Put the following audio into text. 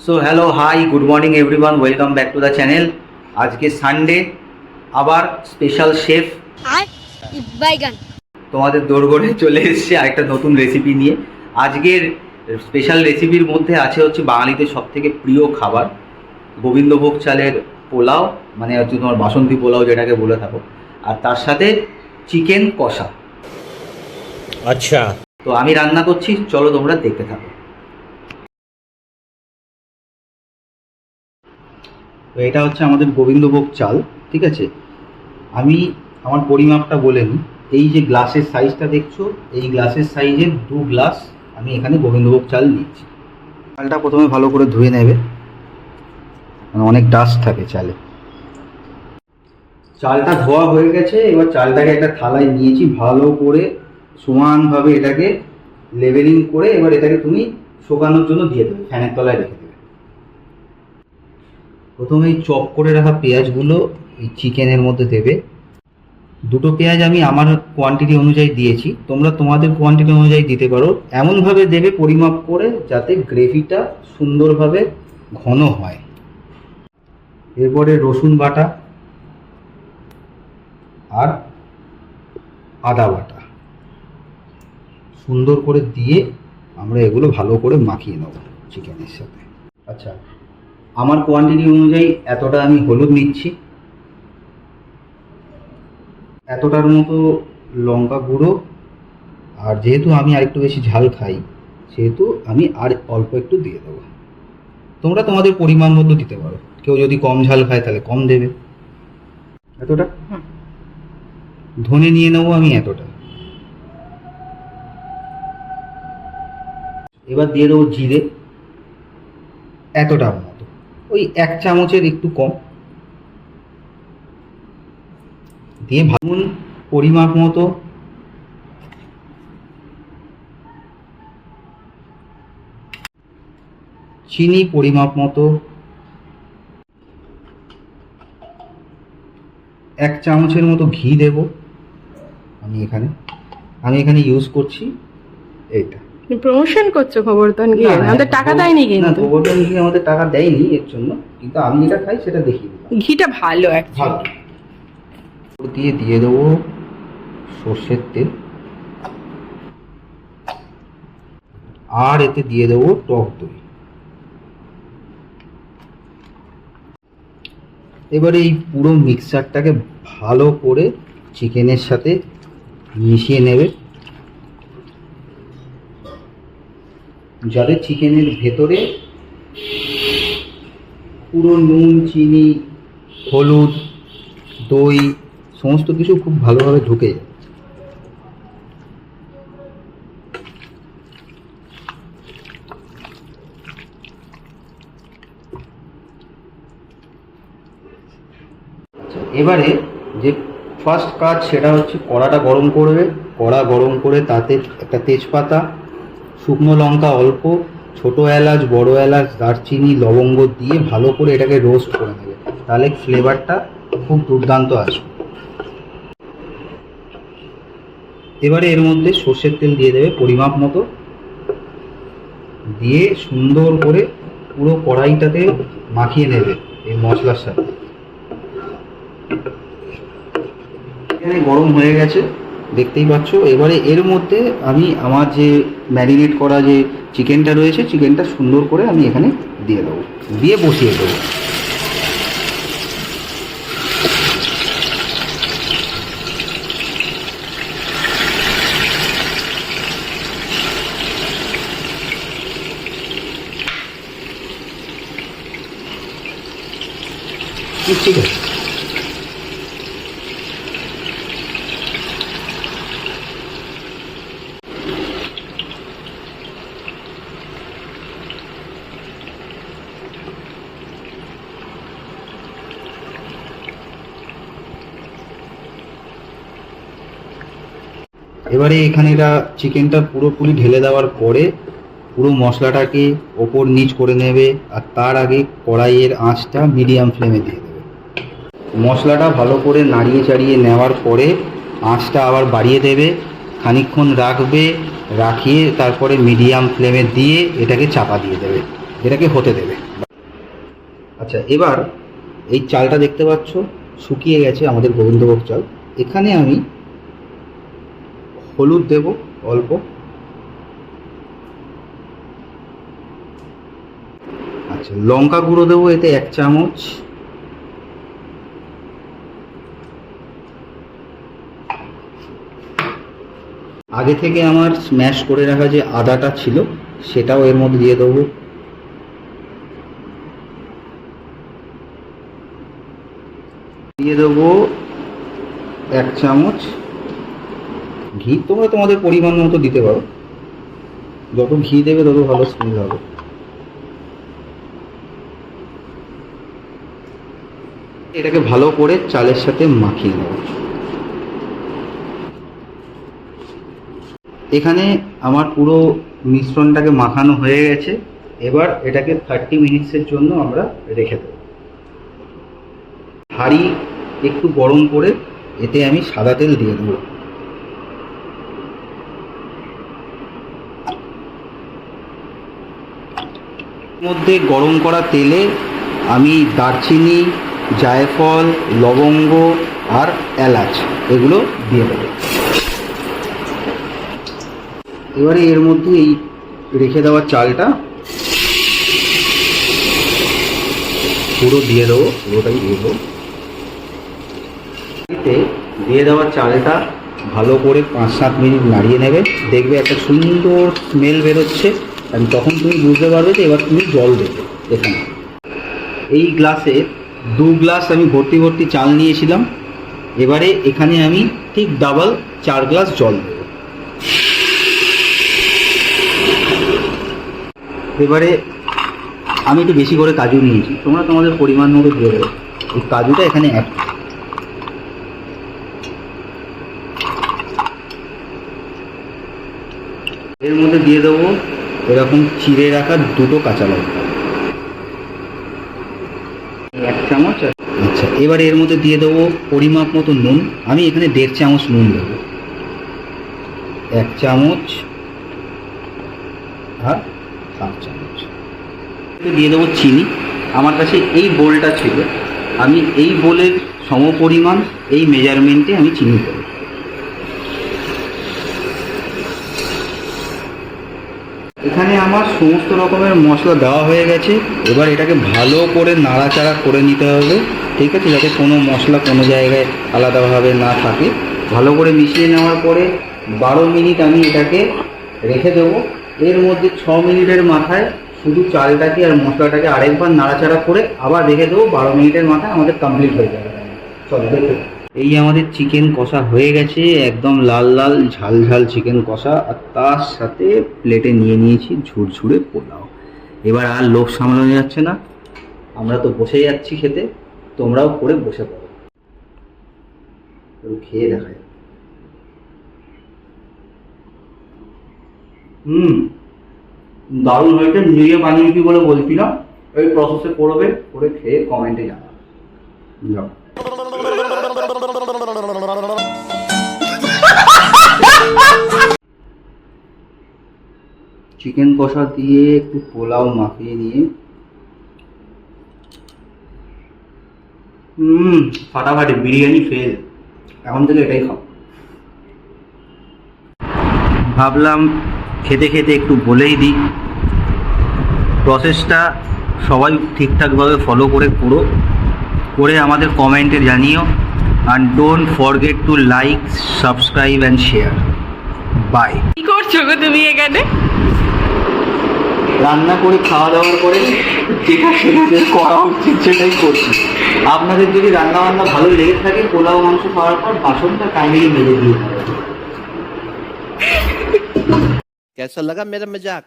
So hello hi good morning everyone welcome back to the channel আজকে Sunday আবার special chef তোমাদের দোরগড়ে চলে এসছে আরেকটা নতুন রেসিপি নিয়ে। আজকের স্পেশাল রেসিপির মধ্যে আছে হচ্ছে বাঙালিদের সবথেকে প্রিয় খাবার গোবিন্দভোগ চালের পোলাও মানে হচ্ছে তোমার বাসন্তী পোলাও যেটাকে বলে থাকো। আর তার সাথে চিকেন কষা। আচ্ছা। তো আমি রান্না করছি চলো তোমরা দেখতে থাকো। তো এটা হচ্ছে আমাদের গোবিন্দভোগ চাল, ঠিক আছে? আমি আমার পরিমাপটা বলে নিই। এই যে গ্লাসের সাইজটা দেখছ, এই গ্লাসের সাইজের দু গ্লাস আমি এখানে গোবিন্দভোগ চাল নিচ্ছি চালটা প্রথমে ভালো করে ধুয়ে নেবে। অনেক ডাস্ট থাকে চালে। চালটা ধোয়া হয়ে গেছে, এবার চালটাকে একটা থালায় নিয়েছি, ভালো করে সমানভাবে এটাকে লেভেলিং করে এবার এটাকে তুমি শোকানোর জন্য দিয়ে দেবে, ফ্যানের তলায় রেখে প্রথমে চপ করে রাখা পেঁয়াজগুলো এই চিকেনের মধ্যে দেবে। দুটো পেঁয়াজ আমি আমার কোয়ান্টিটি অনুযায়ী দিয়েছি। তোমরা তোমাদের কোয়ান্টিটি অনুযায়ী দিতে পারো। এমনভাবে দেবে পরিমাপ করে যাতে গ্রেভিটা সুন্দরভাবে ঘন হয়। এরপরে রসুন বাটা আর আদা বাটা সুন্দর করে দিয়ে আমরা এগুলো ভালো করে মাখিয়ে নেব চিকেনের সাথে। আচ্ছা আমার কোয়ান্টিটি অনুযায়ী এতটা আমি হলুদ নিচ্ছি। এতটার মতো লঙ্কা গুঁড়ো। আর যেহেতু আমি আরেকটু বেশি ঝাল খাই সেহেতু আমি আর অল্প একটু দিয়ে দেবো। তোমরা তোমাদের পরিমাণ মতো দিতে পারো। কেউ যদি কম ঝাল খায় তাহলে কম দেবে। এতটা? ধনে নিয়ে নেব আমি এতটা। এবার দিয়ে দেবো জিরে। এতটা ওই এক চামচের একটু কম। দিয়ে ভাঙুন পরিমাপ মতো। চিনি পরিমাপ মতো। এক চামচের মতো ঘি দেব। আমি এখানে আমি এখানে ইউজ করছি এইটা। প্রমোশন করছ খবরদান গিয়ে আমাদের টাকা দেয়নি কিন্তু। গোবর্ধন ঘি আমাদের টাকা দেয়নি এর জন্য কিন্তু আমি যেটা খাই সেটা দিলাম। ঘিটা ভালো ভালো। দিয়ে দিয়ে দেবো সর্ষের তেল। আর এতে দিয়ে দেবো টক দই। এবারে এই পুরো মিক্সারটাকে ভালো করে চিকেনের সাথে মিশিয়ে নেবে। যাতে চিকেনের ভেতরে পুরো নুন, চিনি, হলুদ, দই, সমস্ত কিছু খুব ভালোভাবে ঢুকে এবারে যে ফার্স্ট কাজ সেটা হচ্ছে কড়াটা গরম করবে। কড়া গরম করে তাতে একটা তেজপাতা শুকনো লঙ্কা অল্প, ছোট এলাচ, বড় এলাচ, দারচিনি, লবঙ্গ দিয়ে ভালো করে এটাকে রোস্ট করে নেবে। তাহলে ফ্লেভারটা খুব দুর্দান্ত আসবে। এবারে এর মধ্যে সর্ষের তেল দিয়ে দেবে পরিমাপ মতো। দিয়ে সুন্দর করে পুরো কড়াইটাতে মাখিয়ে নেবে এই মশলার সাথে। গরম হয়ে গেছে। দেখতেই পাচ্ছ। এবারে এর মধ্যে আমি আমার যে ম্যারিনেট করা যে চিকেনটা রয়েছে চিকেনটা সুন্দর করে আমি এখানে দিয়ে দেবো। দিয়ে বসিয়ে দেবো। ঠিক আছে। এবারে এখানে এটা চিকেনটা পুরোপুরি ঢেলে দেওয়ার পরে পুরো মশলাটাকে ওপর নিচ করে নেবে আর তার আগে কড়াইয়ের আঁচটা মিডিয়াম ফ্লেমে দিয়ে দেবে। মশলাটা ভালো করে নাড়িয়ে চাড়িয়ে নেওয়ার পরে আঁচটা আবার বাড়িয়ে দেবে, খানিকক্ষণ রাখবে, রাখিয়ে তারপরে মিডিয়াম ফ্লেমে দিয়ে এটাকে চাপা দিয়ে দেবে, এটাকে হতে দেবে। আচ্ছা এবার এই চালটা দেখতে পাচ্ছ, শুকিয়ে গেছে আমাদের গোবিন্দভোগ চাল। এখানে আমি হলুদ দেব, অল্প। আচ্ছা লঙ্কা গুঁড়ো দেবো, এতে এক চামচ। আগে থেকে আমার স্ম্যাশ করে রাখা যে আদাটা ছিল, সেটাও এর মধ্যে দিয়ে দেবো। দিয়ে দেবো এক চামচ। ঘি? তোমরা তোমাদের পরিমাণ মতো দিতে পারো। যত ঘি দেবে, তত ভালো স্মেল হবে। এটাকে ভালো করে চালের সাথে মাখিয়ে নেব। এখানে আমার পুরো মিশ্রণটাকে মাখানো হয়ে গেছে। এবার এটাকে থার্টি মিনিটসের জন্য আমরা রেখে দেবো। হাঁড়ি একটু গরম করে এতে আমি সাদা তেল দিয়ে দেবো। মধ্যে গরম করা তেলে আমি দারচিনি, জায়ফল, লবঙ্গ আর এলাচ এগুলো দিয়ে দেবো। এবারে এর মধ্যে এই রেখে দেওয়া চালটা পুরো দিয়ে দেবো, পুরোটাই দিয়ে দেবো। দিয়ে দেওয়া চালটা ভালো করে পাঁচ সাত মিনিট নাড়িয়ে নেবে। দেখবে একটা সুন্দর স্মেল বেরোচ্ছে। আর তখন তুমি বুঝতে পারবে যে এবার তুমি জল দেবে এখানে। এই গ্লাসে দু গ্লাস আমি ভর্তি ভর্তি চাল নিয়েছিলাম। এবারে এখানে আমি ঠিক ডাবল চার গ্লাস জল দেবো। এবারে আমি একটু বেশি করে কাজু নিয়েছি। তোমরা তোমাদের পরিমাণ মতো দিয়ে দেবে। এই কাজুটা এখানে অ্যাড এর মধ্যে দিয়ে দেবো এরকম চিড়ে রাখা দুটো কাঁচা লঙ্কা। এক চামচ আচ্ছা এবার এর মধ্যে দিয়ে দেবো পরিমাপ মতো নুন। আমি এখানে দেড় চামচ নুন দেবো। এক চামচ আর হাফ চামচ। দিয়ে দেবো চিনি। আমার কাছে এই বোলটা ছিল। আমি এই বোলের সমপরিমাণ এই মেজারমেন্টে আমি চিনি দেবো। এখানে আমার সমস্ত রকমের মশলা দেওয়া হয়ে গেছে। এবার এটাকে ভালো করে নাড়াচাড়া করে নিতে হবে। ঠিক আছে? যাতে কোনো মশলা কোনো জায়গায় আলাদাভাবে না থাকে। ভালো করে মিশিয়ে নেওয়ার পরে বারো মিনিট আমি এটাকে রেখে দেবো। এর মধ্যে ছ মিনিটের মাথায় শুধু চালটাকে আর মশলাটাকে আরেকবার নাড়াচাড়া করে আবার রেখে দেবো। বারো মিনিটের মাথায় আমাদের কমপ্লিট হয়ে যাবে। চলো দেখে এই আমাদের চিকেন কষা হয়ে গেছে, একদম লাল লাল ঝাল ঝাল চিকেন কষা, আর তার সাথে প্লেটে নিয়ে নিয়েছি ঝুরঝুরে পোলাও। এবার আর লোভ সামলানো যাচ্ছে না। আমরা তো বসে যাচ্ছি খেতে, তোমরাও করে বসে পড়ো। খেয়ে দেখা হুম, দারুণ হয়েছে নিজে বানিয়ে কি বলে বলছিলাম। এই প্রসেসে করবে, করে খেয়ে কমেন্টে জানাবে। যাও। চিকেন কষা দিয়ে একটু পোলাও মাখিয়ে নিয়ে। হুম ফাটাফাটি বিরিয়ানি ফেল এখন থেকে এটাই খাও। ভাবলাম খেতে খেতে একটু বলেই দিই। প্রসেসটা সবাই ঠিকঠাকভাবে ফলো করে করো। করে আমাদের কমেন্টে জানিও। And don't forget to like subscribe and share bye কি করছ গো তুমি এখানে? রান্না করে খাওয়া দাওয়ার করে যেটা সেটাদের করা উচিত সেটাই করছি আপনাদের যদি রান্না বান্না ভালো লেগে থাকে পোলাও মাংস খাওয়ার পর বাসনটা কাইন্ডলি মেজে দিয়ে দেবেন कैसा लगा मेरा मजाक